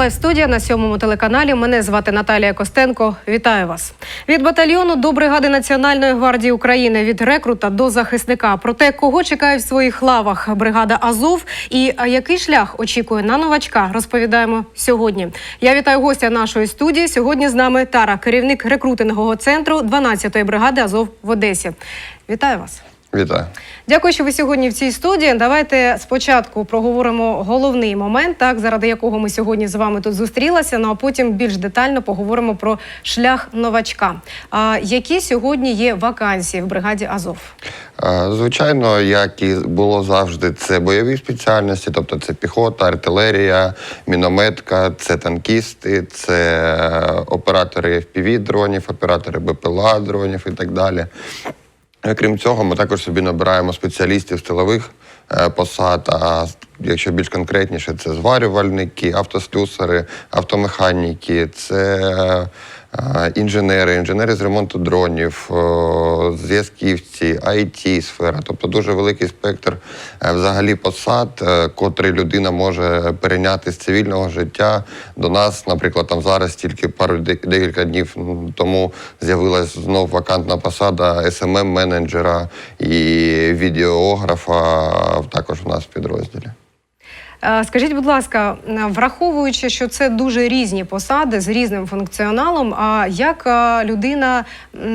Це лайв студія на сьомому телеканалі. Мене звати Наталія Костенко. Вітаю вас від батальйону до бригади Національної гвардії України від рекрута до захисника. Про те, кого чекають в своїх лавах бригада Азов і який шлях очікує на новачка, розповідаємо сьогодні. Я вітаю гостя нашої студії. Сьогодні з нами Тара, керівник рекрутингового центру 12-ї бригади Азов в Одесі. Вітаю вас. Вітаю. Дякую, що ви сьогодні в цій студії. Давайте спочатку проговоримо головний момент, так заради якого ми сьогодні з вами тут зустрілися. Ну а потім більш детально поговоримо про шлях новачка. А які сьогодні є вакансії в бригаді Азов? Звичайно, як і було завжди, це бойові спеціальності, тобто це піхота, артилерія, мінометка, це танкісти, це оператори FPV дронів, оператори БПЛА дронів і так далі. Е, Крім цього, ми також собі набираємо спеціалістів стилових тилових е, посад. А якщо більш конкретніше, це зварювальники, автослюсари, автомеханіки, це інженери, інженери з ремонту дронів, зв'язківці, it сфера, тобто дуже великий спектр е, взагалі посад, е, котрий людина може перейняти з цивільного життя. До нас, наприклад, там зараз тільки пару декілька днів тому з'явилась знов вакантна посада smm менеджера і відеографа також у нас в підрозділі. Е, Скажіть, будь ласка, е, враховуючи, що це дуже різні посади з різним функціоналом, а як е, людина,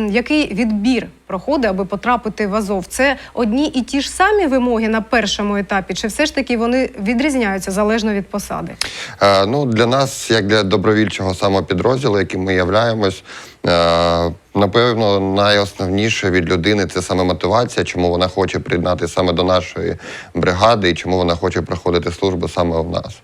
який відбір проходить, аби потрапити в Азов? Це одні і ті ж самі вимоги на першому етапі, чи все ж таки вони відрізняються залежно від посади? Е, Ну, для нас, як для добровільчого самопідрозділу, яким ми являємось, е, напевно, найосновніше від людини це саме мотивація, чому вона хоче приєднати саме до нашої бригади і чому вона хоче проходити службу саме в нас.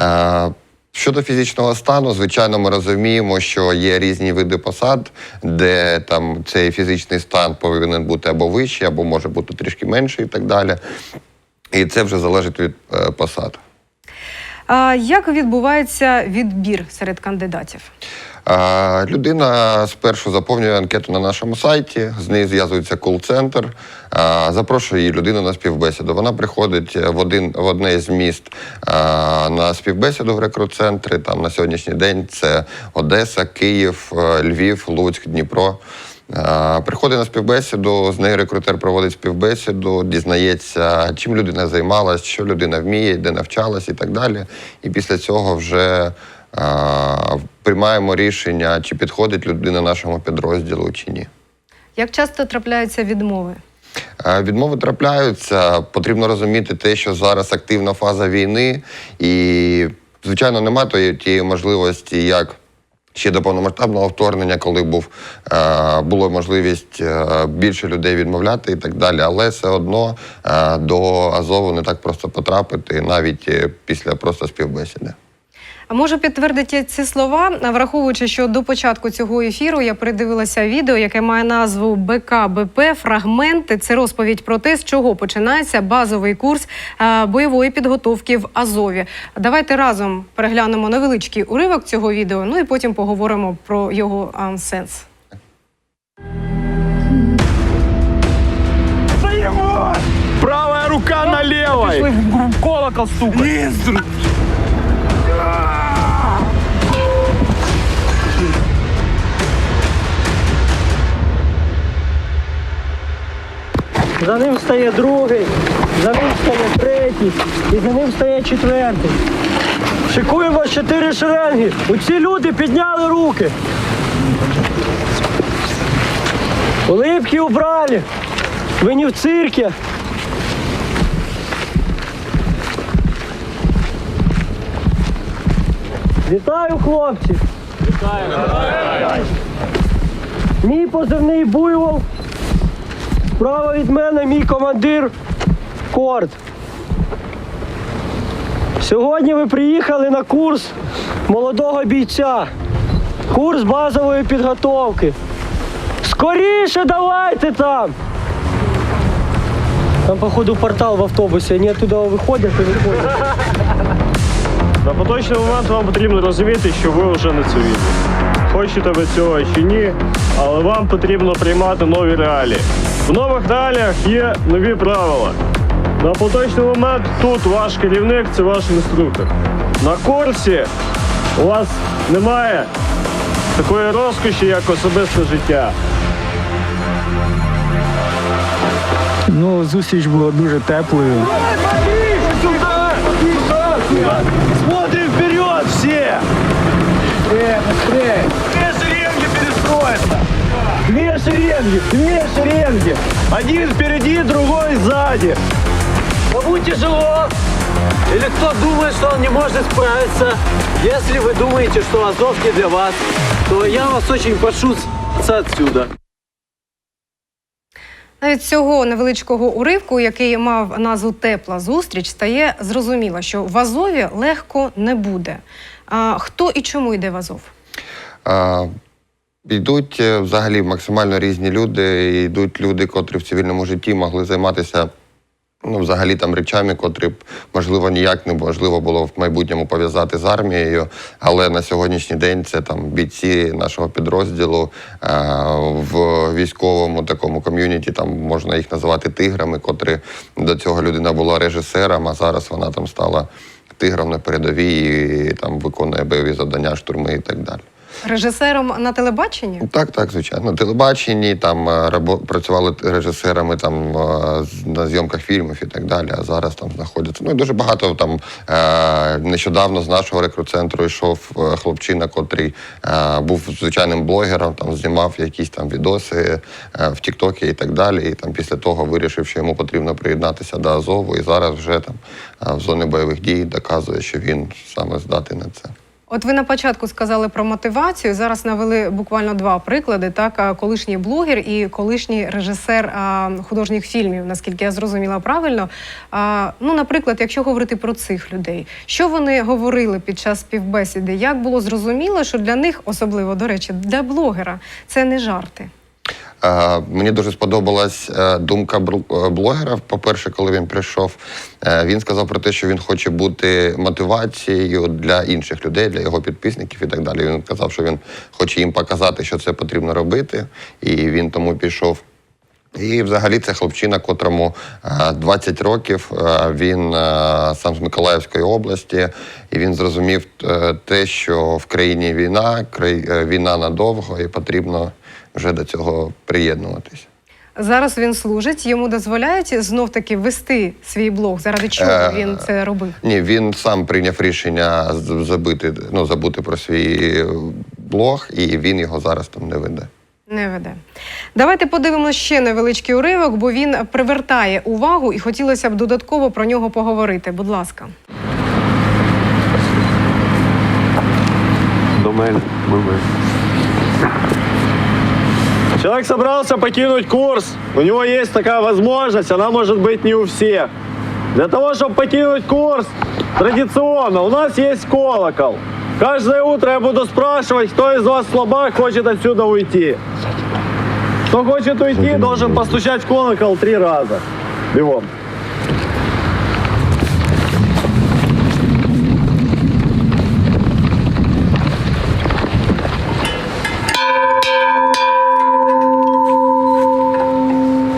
Е, Щодо фізичного стану, звичайно, ми розуміємо, що є різні види посад, де там цей фізичний стан повинен бути або вищий, або може бути трішки менший і так далі. І це вже залежить від е, посад. А як відбувається відбір серед кандидатів? Людина спершу заповнює анкету на нашому сайті, з нею зв'язується кол-центр, запрошує її людину на співбесіду. Вона приходить в один в одне з міст на співбесіду в рекрут-центрі. Там на сьогоднішній день це Одеса, Київ, е, Львів, Луцьк, Дніпро. Приходить на співбесіду, з нею рекрутер проводить співбесіду, дізнається, чим людина займалась, що людина вміє, де навчалась і так далі. І після цього вже приймаємо рішення, чи підходить людина нашому підрозділу, чи ні. Як часто трапляються відмови? Відмови трапляються. Потрібно розуміти те, що зараз активна фаза війни, і, звичайно, немає тієї можливості, як ще до повномасштабного вторгнення, коли був, було можливість більше людей відмовляти і так далі. Але все одно до Азову не так просто потрапити, навіть е, після просто співбесіди. А можу підтвердити ці слова, враховуючи, що до початку цього ефіру я передивилася відео, яке має назву БКБП Фрагменти. Це розповідь про те, з чого починається базовий курс е, бойової підготовки в Азові. Давайте разом переглянемо невеличкий уривок цього відео. Ну і потім поговоримо про його сенс. Правая рука на левой. в колокол стукать. За ним стає другий, за ним стає третій і за ним стає четвертий. Шикуємо чотири шеренги. Оці люди підняли руки. Улипки убрали. Ви не в циркі. Вітаю, хлопці! Вітаю! Мій позивний буйвол. Справа від мене мій командир Корт. Сьогодні ви приїхали на курс молодого бійця. Курс базової підготовки. Скоріше давайте там! Там, походу, портал в автобусі. Вони туди виходять і виходять. На поточний момент вам потрібно розуміти, що ви вже не цивільні. Хочете ви цього чи ні, але вам потрібно приймати нові реалії. В нових реаліях є нові правила. На поточний момент тут ваш керівник це ваш інструктор. На курсі У вас немає такої розкоші, як особисте життя. Ну, зустріч була дуже теплою. Смотрим вперед все! Быстрее, быстрее! Две шеренги перестроятся! Две шеренги, две шеренги! Один впереди, другой сзади! Кому тяжело? Или кто думает, что он не может справиться? Если вы думаете, что Азов не для вас, то я вас очень прошу с***ться отсюда. Навіть з цього невеличкого уривку, який мав назву Тепла зустріч, стає зрозуміло, що в Азові легко не буде. А хто і чому йде в Азов? А, Йдуть е, взагалі максимально різні люди. Йдуть люди, котрі в цивільному житті могли займатися ну, взагалі там речами, котрі б можливо ніяк не можливо було в майбутньому пов'язати з армією. Але на сьогоднішній день це там бійці нашого підрозділу е, в військовому такому ком'юніті. Там можна їх називати тиграми, котрі до цього людина була режисером, а зараз вона там стала тигром на передовій там виконує бойові завдання, штурми і так далі. Режисером на телебаченні? Так, так, звичайно. На телебаченні там е, працювали режисерами там е, на зйомках фільмів і так далі. А зараз там знаходяться. Ну і дуже багато там е, нещодавно з нашого рекрут-центру йшов хлопчина, котрий був звичайним блогером, там знімав якісь там відоси в Тіктокі і так далі. І там після того вирішив, що йому потрібно приєднатися до Азову, і зараз вже там в зоні бойових дій доказує, що він саме здатний на це. От ви на початку сказали про мотивацію. Зараз навели буквально два приклади: так, колишній блогер і колишній режисер художніх фільмів, наскільки я зрозуміла правильно. Ну, наприклад, якщо говорити про цих людей, що вони говорили під час співбесіди? Як було зрозуміло, що для них, особливо до речі, для блогера, це не жарти. Е, Мені дуже сподобалась е, думка е, блогера. По-перше, коли він прийшов, він сказав про те, що він хоче бути мотивацією для інших людей, для його підписників і так далі. Він казав, що він хоче їм показати, що це потрібно робити, і він тому пішов. І взагалі це хлопчина, котрому е, 20 років. е, Він е, сам з Миколаївської області, і він зрозумів е, те, що в країні війна, е, війна надовго, і потрібно вже до цього приєднуватись. Зараз він служить, йому дозволяють знов таки вести свій блог. Заради чого Е, він це робив? Ні, він сам прийняв рішення забити, ну, забути про свій блог, і він його зараз там не веде. Не веде. Давайте подивимося ще невеличкий уривок, бо він привертає увагу і хотілося б додатково про нього поговорити. Будь ласка. До мене. Человек собрался покинуть курс. У него есть такая возможность, она может быть не у всех. Для того, чтобы покинуть курс, традиционно у нас есть колокол. Каждое утро я буду спрашивать, кто из вас слабак хочет отсюда уйти. Кто хочет уйти, должен постучать в колокол три раза. Бегом.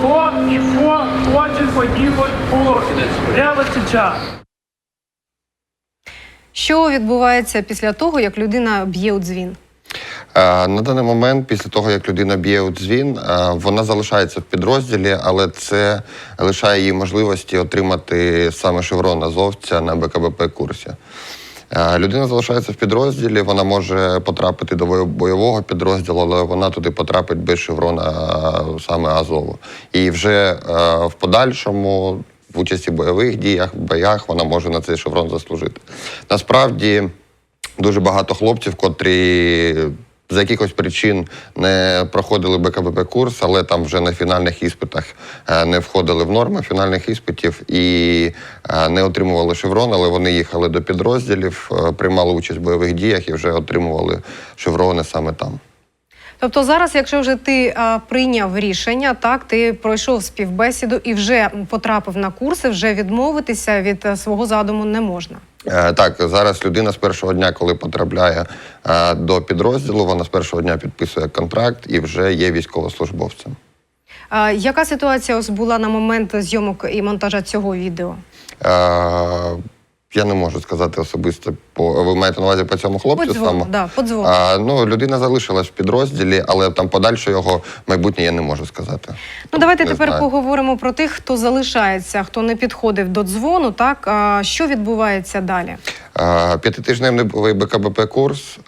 Кто и кто хочет погибнуть курс прямо сейчас. Відбувається після того, як людина б'є у дзвін? Е, На даний момент, після того, як людина б'є у дзвін, е, вона залишається в підрозділі, але це лишає їй можливості отримати саме шеврон азовця на БКБП курсі. Е, Людина залишається в підрозділі, вона може потрапити до бойового підрозділу, але вона туди потрапить без шеврона саме Азову. І вже в подальшому, в участі в бойових діях, в боях, вона може на цей шеврон заслужити. Насправді дуже багато хлопців, котрі з якихось причин не проходили БКБП курс, але там вже на фінальних іспитах е, не входили в норми фінальних іспитів і е, не отримували шеврон, але вони їхали до підрозділів, е, приймали участь в бойових діях і вже отримували шеврони саме там. Тобто зараз, якщо вже ти а, прийняв рішення, так ти пройшов співбесіду і вже потрапив на курси, вже відмовитися від е, свого задуму не можна. Е, Так, зараз людина з першого дня, коли потрапляє е, до підрозділу, вона з першого дня підписує контракт і вже є військовослужбовцем. А, яка ситуація ось була на момент зйомок і монтажа цього відео? Я не можу сказати особисто по ви маєте на увазі по цьому хлопцю Подзвону саме? да. А, ну, людина залишилась в підрозділі, але там подальше його майбутнє я не можу сказати. Ну давайте Не тепер знаю. поговоримо про тих, хто залишається, хто не підходив до дзвону. Так а, що відбувається далі? П'ятитижневий БКБП курс.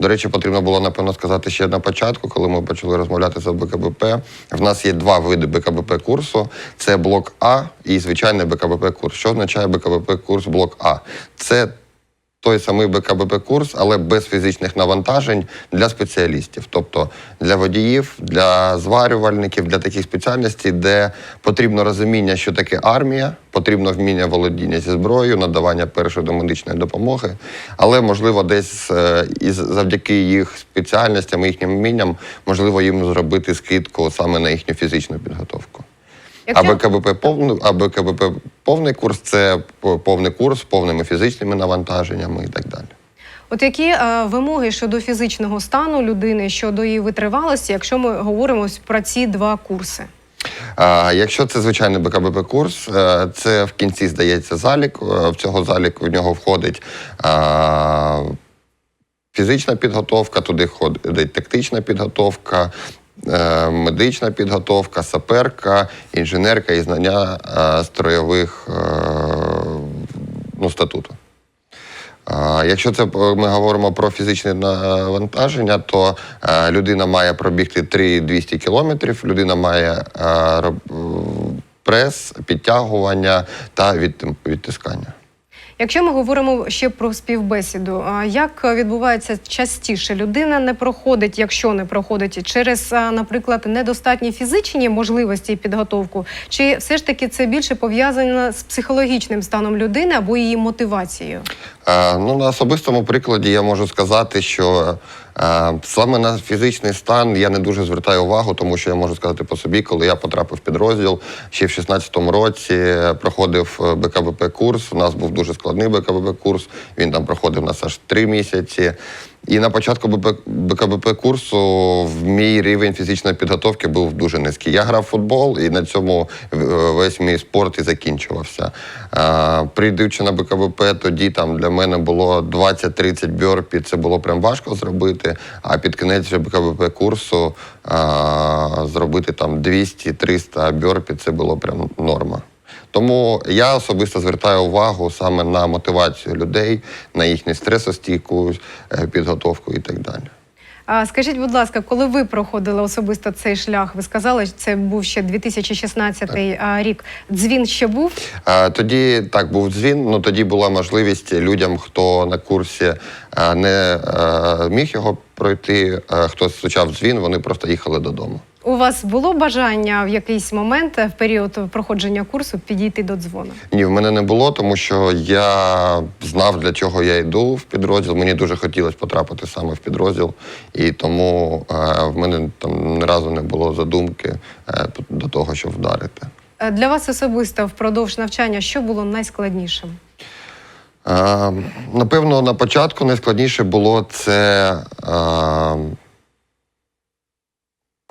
До речі, потрібно було напевно сказати ще на початку, коли ми почали розмовляти за БКБП. В нас є два види БКБП курсу: це блок А і звичайний БКБП курс. Що означає БКБП курс блок А? Це той самий БКБП курс, але без фізичних навантажень для спеціалістів, тобто для водіїв, для зварювальників, для таких спеціальностей, де потрібно розуміння, що таке армія, потрібно вміння володіння зі зброєю, надавання першої домедичної допомоги, але можливо, десь е, із завдяки їх спеціальностям, і їхнім вмінням, можливо, їм зробити скидку саме на їхню фізичну підготовку. А БКБП повний, а БКБП повний курс це повний курс з повними фізичними навантаженнями і так далі. От які е, вимоги щодо фізичного стану людини, щодо її витривалості, якщо ми говоримо про ці два курси? А, якщо це звичайний БКБП курс, е, це в кінці здається залік. Е, В цього заліку в нього входить а, фізична підготовка, туди входить тактична підготовка. Е, Медична підготовка, саперка, інженерка і знання е, строєвих е, ну, статуту. Якщо це ми говоримо про фізичне навантаження, то людина має пробігти 3-200 кілометрів, людина має прес, підтягування та відтискання. Якщо ми говоримо ще про співбесіду, як відбувається частіше? Людина не проходить, якщо не проходить через, наприклад, недостатні фізичні можливості і підготовку, чи все ж таки це більше пов'язано з психологічним станом людини або її мотивацією? Е, Ну, на особистому прикладі я можу сказати, що саме на фізичний стан я не дуже звертаю увагу, тому що я можу сказати по собі, коли я потрапив в підрозділ ще в 16-му році, е, проходив БКВП БКБП курс. У нас був дуже складний БКБП курс. Він там проходив нас аж три місяці. І на початку БП БКБП курсу в мій рівень фізичної підготовки був дуже низький. Я грав в футбол, і на цьому е, весь мій спорт і закінчувався. Прийдучи на БКБП, тоді там для мене було 20-30 бьорпі, це було прям важко зробити. А під кінець БКБП курсу зробити там 200-300 бьорпі, це було прям норма. Тому я особисто звертаю увагу саме на мотивацію людей, на їхню стресостійку, е, підготовку і так далі. А скажіть, будь ласка, коли ви проходили особисто цей шлях, ви сказали, що це був ще 2016 а, рік. Дзвін ще був? Тоді так був дзвін. Ну тоді була можливість людям, хто на курсі не міг його пройти, хто стучав дзвін, вони просто їхали додому. У вас було бажання в якийсь момент е, в період проходження курсу підійти до дзвону? Ні, в мене не було, тому що я знав, для чого я йду в підрозділ. Мені дуже хотілося потрапити саме в підрозділ, і тому е, в мене там ні разу не було задумки е, до того, щоб вдарити. Е, Для вас особисто впродовж навчання що було найскладнішим? Е, напевно, на початку найскладніше було це е,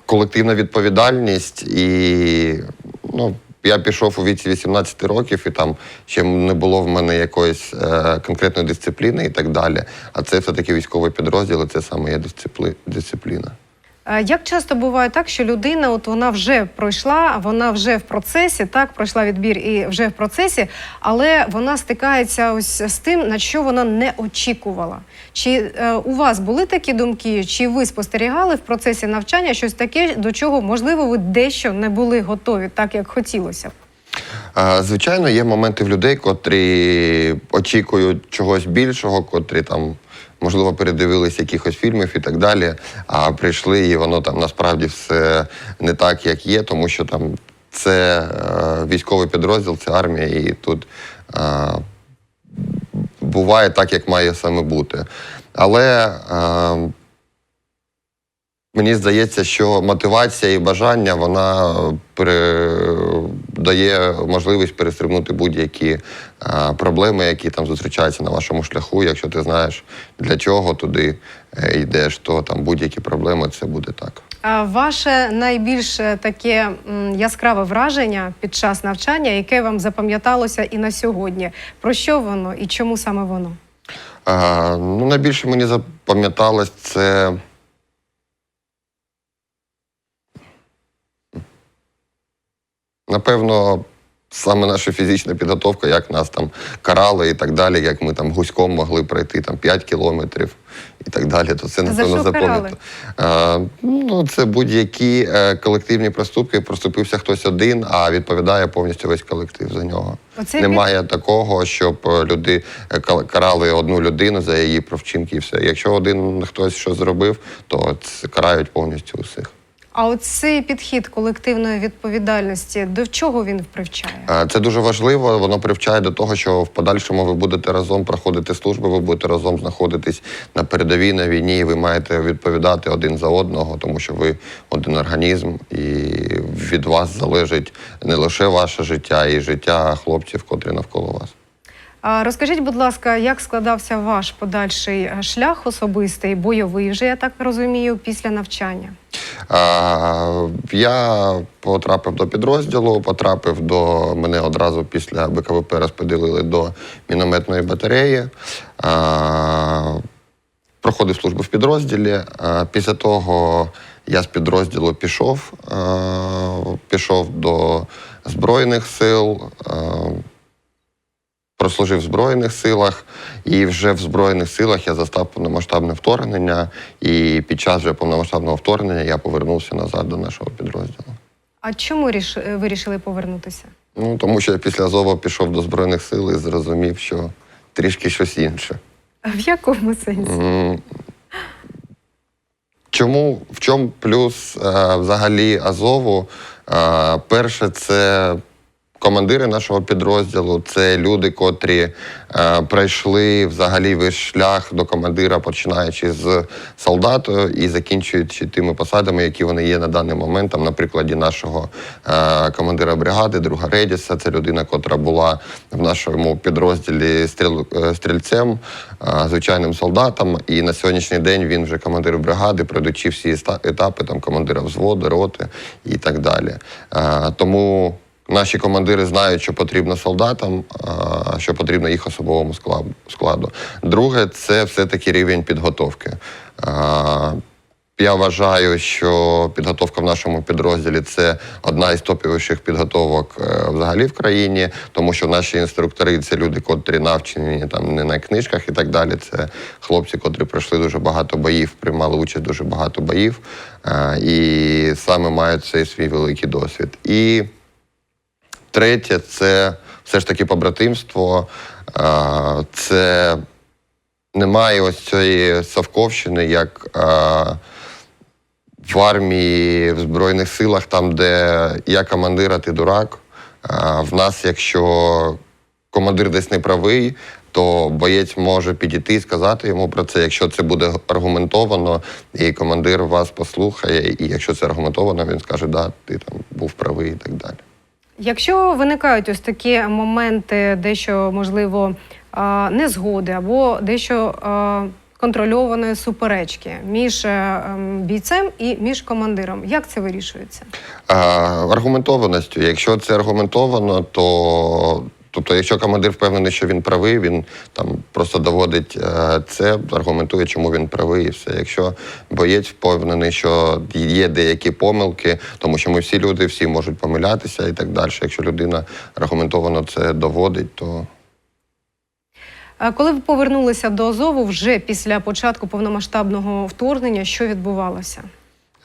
колективна відповідальність, і ну, я пішов у віці 18 років, і там ще не було в мене якоїсь е, конкретної дисципліни і так далі. А це все-таки військовий підрозділ, і це саме є дисципли, дисципліна. Як часто буває так, що людина, от вона вже пройшла, вона вже в процесі, так пройшла відбір і вже в процесі, але вона стикається ось з тим, на що вона не очікувала. Чи е, у вас були такі думки, чи ви спостерігали в процесі навчання щось таке, до чого можливо ви дещо не були готові, так як хотілося б? Звичайно, є моменти в людей, котрі очікують чогось більшого, котрі там, можливо, передивились якихось фільмів і так далі, а прийшли, і воно там насправді все не так, як є, тому що там це е, військовий підрозділ, це армія, і тут е, буває так, як має саме бути. Але е, Мені здається, що мотивація і бажання вона пере... дає можливість перестрибнути будь-які проблеми, які там зустрічаються на вашому шляху. Якщо ти знаєш, для чого туди е, йдеш, то там будь-які проблеми це буде так. А ваше найбільш е, таке яскраве враження під час навчання, яке вам запам'яталося і на сьогодні? Про що воно і чому саме воно? А, ну, найбільше мені запам'яталось це. Напевно, саме наша фізична підготовка, як нас там карали і так далі, як ми там гуськом могли пройти там 5 кілометрів і так далі, то це За напевно що карали? А, ну, це будь-які е, колективні проступки, проступився хтось один, а відповідає повністю весь колектив за нього. Оцей Немає такого, щоб е, люди е, карали одну людину за її провчинки і все. Якщо один хтось щось зробив, то карають повністю усіх. А оцей підхід колективної відповідальності до чого він привчає? Е, Це дуже важливо. Воно привчає до того, що в подальшому ви будете разом проходити службу, ви будете разом знаходитись на передовій на війні. і Ви маєте відповідати один за одного, тому що ви один організм, і від вас залежить не лише ваше життя, і життя хлопців, котрі навколо вас. Розкажіть, будь ласка, як складався ваш подальший е, шлях особистий, бойовий, вже я так розумію, після навчання? Я потрапив до підрозділу, потрапив до мене одразу після БКВП розподілили до мінометної батареї. Проходив службу в підрозділі. Після того я з підрозділу пішов, пішов до Збройних сил. А, Прослужив в Збройних силах, і вже в Збройних силах я застав повномасштабне вторгнення. І під час вже повномасштабного вторгнення я повернувся назад до нашого підрозділу. А чому ріш... вирішили повернутися? Ну тому що я після Азова пішов до Збройних сил і зрозумів, що трішки щось інше. А В якому сенсі? М, Чому в чому плюс е, взагалі Азову? Е, перше, це командири нашого підрозділу, це люди, котрі е, пройшли взагалі весь шлях до командира, починаючи з солдату і закінчуючи тими посадами, які вони є на даний момент. Там, на прикладі нашого е, командира бригади, друга Редіса, це людина, котра була в нашому підрозділі стріл, е, стрільцем, е, звичайним солдатом. І на сьогоднішній день він вже командир бригади, пройдучи всі етапи там командира взводу, роти і так далі. Е, Тому наші командири знають, що потрібно солдатам, що потрібно їх особовому складу-. Друге, це все-таки рівень підготовки. Я вважаю, що підготовка в нашому підрозділі це одна із топовіших підготовок е, взагалі в країні, тому що наші інструктори це люди, котрі навчені там не на книжках і так далі. Це хлопці, котрі пройшли дуже багато боїв, приймали участь дуже багато боїв, е, і саме мають цей свій великий досвід. І Третє це все ж таки побратимство. Це немає ось цієї совковщини, як в армії, в Збройних силах, там, де я командир, а ти дурак. В нас, якщо командир десь не правий, то боєць може підійти і сказати йому про це, якщо це буде аргументовано, і командир вас послухає, і якщо це аргументовано, він скаже, да, ти там був правий і так далі. Якщо виникають ось такі моменти, дещо можливо незгоди або дещо контрольованої суперечки між е, ем, бійцем і між командиром, як це вирішується? Аргументованістю. Якщо це аргументовано, то тобто, якщо командир впевнений, що він правий, він там просто доводить е, це, аргументує, чому він правий, і все. Якщо боєць впевнений, що є деякі помилки, тому що ми всі люди, всі можуть помилятися і так далі. Якщо людина аргументовано це доводить, то Коли ви повернулися до Азову вже після початку повномасштабного вторгнення, що відбувалося?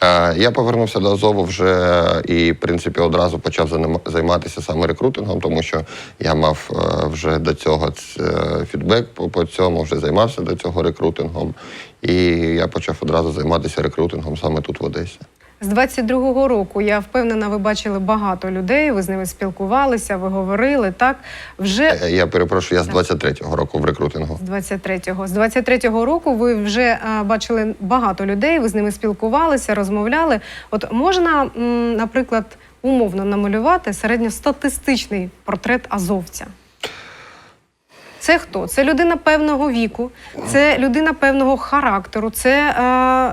Е, Я повернувся до Азову вже і, в принципі, одразу почав займатися саме рекрутингом, тому що я мав е, вже до цього е, фідбек по, по цьому, вже займався до цього рекрутингом. І я почав одразу займатися рекрутингом саме тут, в Одесі. З 22-го року я впевнена, ви бачили багато людей. Ви з ними спілкувалися, ви говорили так. Вже Е, Я перепрошую, я з 23-го року в рекрутингу. з 23-го. З 23-го року ви вже а, бачили багато людей. Ви з ними спілкувалися, розмовляли. От можна, м, наприклад, умовно намалювати середньостатистичний портрет азовця. Це хто? Це людина певного віку, це людина певного характеру, це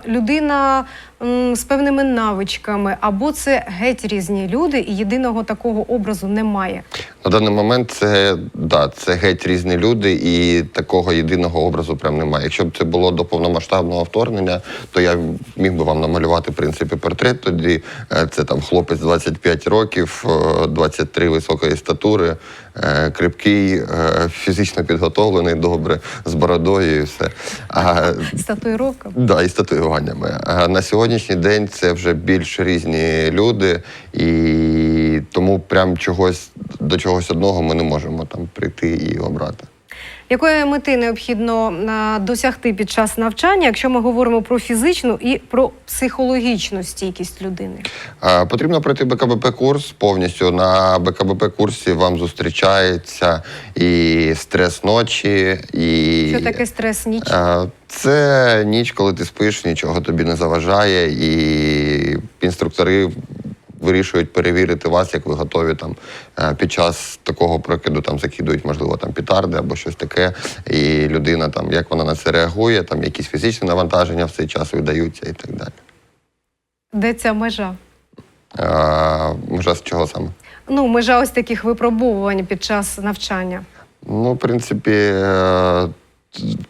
е, людина м, з певними навичками, або це геть різні люди, і єдиного такого образу немає. На даний момент це да, це геть різні люди, і такого єдиного образу прям немає. Якщо б це було до повномасштабного вторгнення, то я міг би вам намалювати в принципі портрет. Тоді Е, це там хлопець 25 років, е, 23 високої статури, е, крепкий, е, підготовлений, добре, з бородою і все. А З татуїровками. Да, і з татуюваннями. А на сьогоднішній день це вже більш різні люди, і тому прям чогось до чогось одного ми не можемо там прийти і обрати. Якої мети необхідно досягти під час навчання, якщо ми говоримо про фізичну і про психологічну стійкість людини? Потрібно пройти БКБП курс повністю. На БКБП курсі вам зустрічається і стрес ночі, і Що таке стрес ніч? Це ніч, коли ти спиш, нічого тобі не заважає, і інструктори вирішують перевірити вас, як ви готові там е, під час такого прокиду там закидують, можливо, там петарди або щось таке. І людина там, як вона на це реагує, там якісь фізичні навантаження в цей час видаються і так далі. Де ця межа? А, Може, з чого саме? Ну, межа ось таких випробовувань під час навчання. Ну, в принципі, е,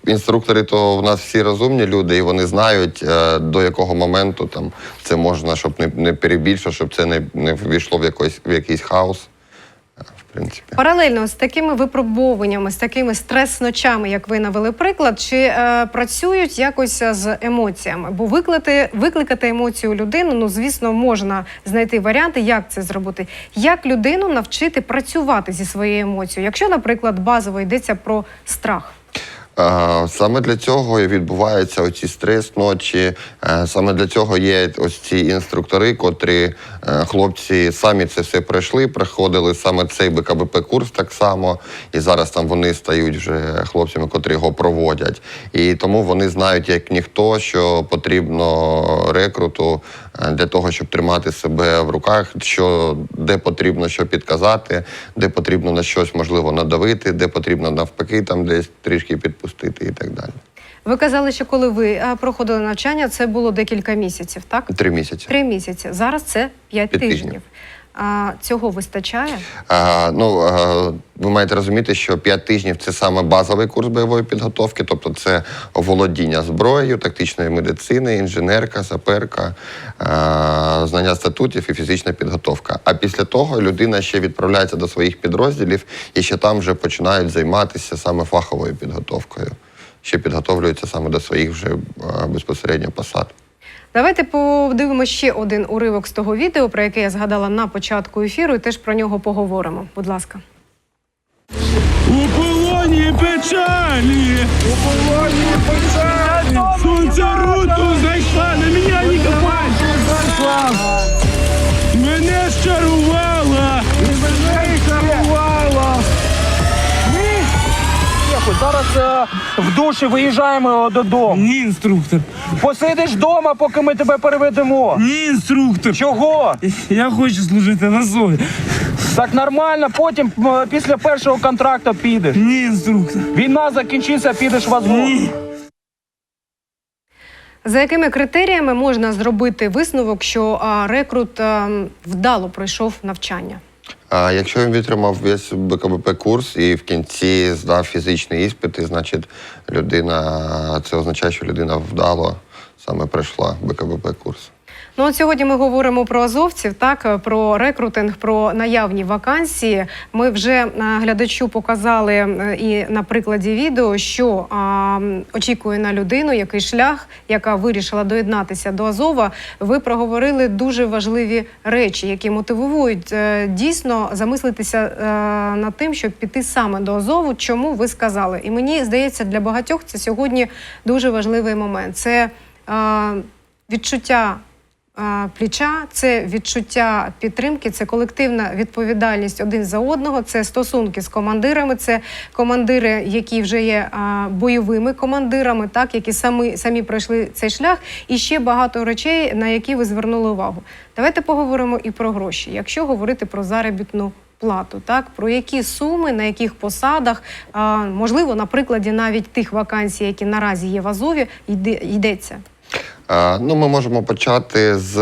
інструктори то в нас всі розумні люди, і вони знають, е, до якого моменту там це можна, щоб не, не перебільшити, щоб це не, не ввійшло в, якийсь, в якийсь хаос. Е, В принципі. Паралельно з такими випробовуваннями, з такими стрес-ночами, як ви навели приклад, чи е, працюють якось з емоціями? Бо викликати, викликати емоцію людину, ну звісно, можна знайти варіанти, як це зробити. Як людину навчити працювати зі своєю емоцією, якщо, наприклад, базово йдеться про страх? Е, Саме для цього і відбуваються оці стрес-ночі. Е, Саме для цього є ось ці інструктори, котрі е, хлопці самі це все пройшли, проходили саме цей БКБП курс так само. І зараз там вони стають вже хлопцями, котрі його проводять. І тому вони знають, як ніхто, що потрібно рекруту для того, щоб тримати себе в руках, що де потрібно що підказати, де потрібно на щось можливо надавити, де потрібно навпаки там десь трішки підпустити і так далі. Ви казали, що коли ви е, проходили навчання, це було декілька місяців, так? Три місяці. Три місяці. Зараз це п'ять П'ять тижнів. тижнів. А, цього вистачає? А, ну, а, ви маєте розуміти, що 5 тижнів це саме базовий курс бойової підготовки, тобто це оволодіння зброєю, тактичної медицини, інженерка, саперка, знання статутів і фізична підготовка. А після того людина ще відправляється до своїх підрозділів і ще там вже починають займатися саме фаховою підготовкою. Ще підготовлюються саме до своїх вже безпосередньо посад. Давайте подивимося ще один уривок з того відео, про яке я згадала на початку ефіру, і теж про нього поговоримо. Будь ласка. У полоні печалі! У полоні печалі! Сонце руту зайшла, на мене не копай! Мене щарувала! Мене щарувала! Зараз е, в душі виїжджаємо додому. Ні, інструктор! Посидиш вдома, поки ми тебе переведемо. Ні, інструктор! Чого? Я хочу служити на зоні. Так нормально, потім після першого контракту підеш. Ні, інструктор! Війна закінчиться, підеш в Азов. Ні! За якими критеріями можна зробити висновок, що а, рекрут а, вдало пройшов навчання? А якщо він відтримав весь БКБП курс і в кінці здав фізичні іспити, значить людина це означає, що людина вдало саме пройшла БКБП курс. Ну от сьогодні ми говоримо про азовців, так про рекрутинг, про наявні вакансії. Ми вже е, глядачу показали е, і на прикладі відео, що а, очікує на людину, який шлях, яка вирішила доєднатися до Азова. Ви проговорили дуже важливі речі, які мотивують е, дійсно замислитися е, над тим, щоб піти саме до Азову. Чому ви сказали? І мені здається, для багатьох це сьогодні дуже важливий момент. Це е, відчуття а, плеча, це відчуття підтримки, це колективна відповідальність один за одного, це стосунки з командирами, це командири, які вже є бойовими командирами, так які самі, самі пройшли цей шлях, і ще багато речей, на які ви звернули увагу. Давайте поговоримо і про гроші. Якщо говорити про заробітну плату, так про які суми, на яких посадах, можливо, на прикладі навіть тих вакансій, які наразі є в Азові, йде, йдеться. Ну, ми можемо почати з.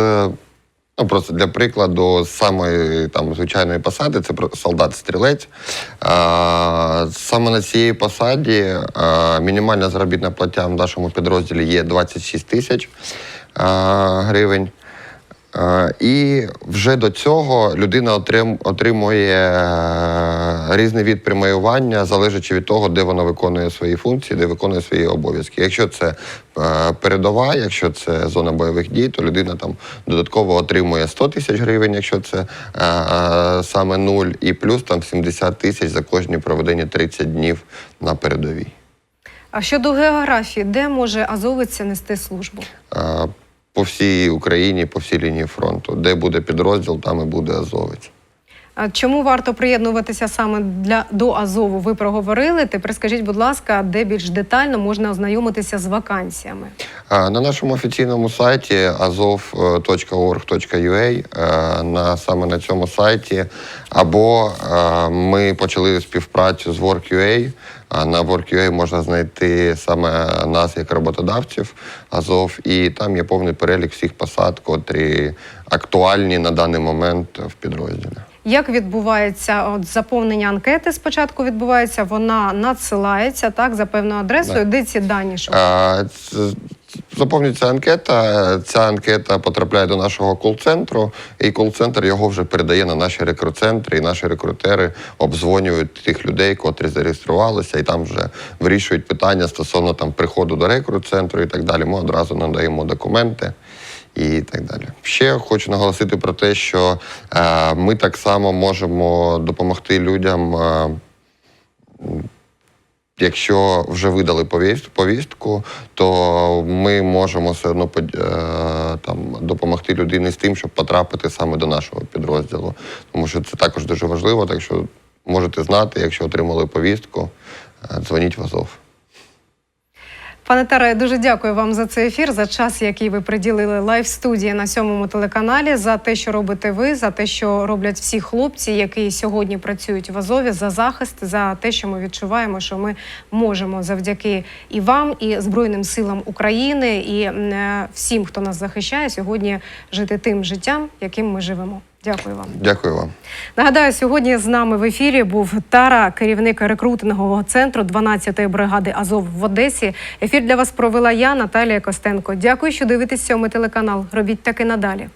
Ну, просто для прикладу, з самої там звичайної посади, це солдат-стрілець. Саме на цій посаді мінімальна заробітна плаття в нашому підрозділі є 26 тисяч гривень. Е, І вже до цього людина отримує е, різний від преміювання, залежачи від того, де вона виконує свої функції, де виконує свої обов'язки. Якщо це е, передова, якщо це зона бойових дій, то людина там додатково отримує 100 тисяч гривень, якщо це саме нуль, і плюс там 70 тисяч за кожні проведені 30 днів на передовій. А щодо географії, де може азовець нести службу? По всій Україні, по всій лінії фронту, де буде підрозділ, там і буде азовець. Чому варто приєднуватися саме для до Азову? Ви проговорили. Тепер скажіть, будь ласка, де більш детально можна ознайомитися з вакансіями? На нашому офіційному сайті azov.org.ua е, на саме на цьому сайті, або е, ми почали співпрацю з Work.ua. А На Work.ua можна знайти саме нас як роботодавців Азов, і там є повний перелік всіх посад, котрі актуальні на даний момент в підрозділі. Як відбувається от заповнення анкети? Спочатку відбувається, вона надсилається так за певною адресою. Де ці дані? А, Заповнюється анкета. Ця анкета потрапляє до нашого кол-центру, і кол-центр його вже передає на наші рекрут-центри, і наші рекрутери обдзвонюють тих людей, котрі зареєструвалися, і там вже вирішують питання стосовно там приходу до рекрут-центру і так далі. Ми одразу надаємо документи. І так далі. Ще хочу наголосити про те, що е, ми так само можемо допомогти людям е, Якщо вже видали повіст- повістку, то ми можемо все одно е, там, допомогти людині з тим, щоб потрапити саме до нашого підрозділу. Тому що це також дуже важливо, так що можете знати, якщо отримали повістку, дзвоніть в Азов. Пане Таре, дуже дякую вам за цей ефір, за час, який ви приділили лайв студії на сьомому телеканалі, за те, що робите ви, за те, що роблять всі хлопці, які сьогодні працюють в Азові, за захист, за те, що ми відчуваємо, що ми можемо завдяки і вам, і Збройним силам України, і е, всім, хто нас захищає, сьогодні жити тим життям, яким ми живемо. Дякую вам. Дякую вам. Нагадаю, сьогодні з нами в ефірі був Тара, керівник рекрутингового центру 12-ї бригади Азов в Одесі. Ефір для вас провела я, Наталія Костенко. Дякую, що дивитесь сьомий телеканал. Робіть так і надалі.